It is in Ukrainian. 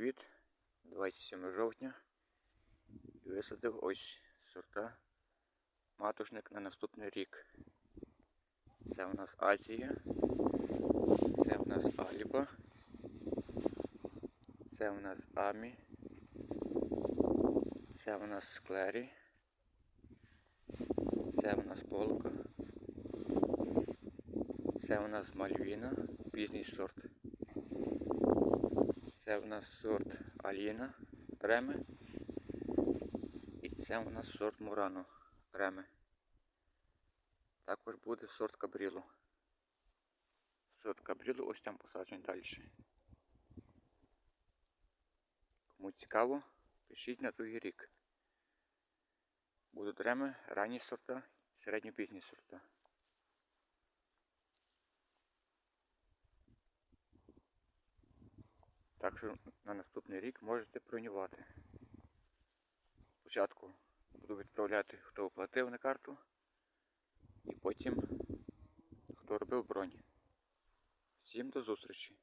привіт! 27 жовтня. І висадив ось сорта матушник на наступний рік. Це у нас Азія, це у нас Аліба, це у нас Амі, це у нас Склері, це у нас Полка, це у нас Мальвіна, пізній сорт. Це у нас сорт Аліна Реме. І це у нас сорт Мурано Реме. Також буде сорт Кабріло. Сорт Кабріло ось там посаджений далі. Кому цікаво, пишіть на другий рік. Будуть реми, ранні сорта, середньопізні сорта. Так що на наступний рік можете бронювати. Спочатку буду відправляти, хто оплатив на карту, і потім хто робив бронь. Всім до зустрічі!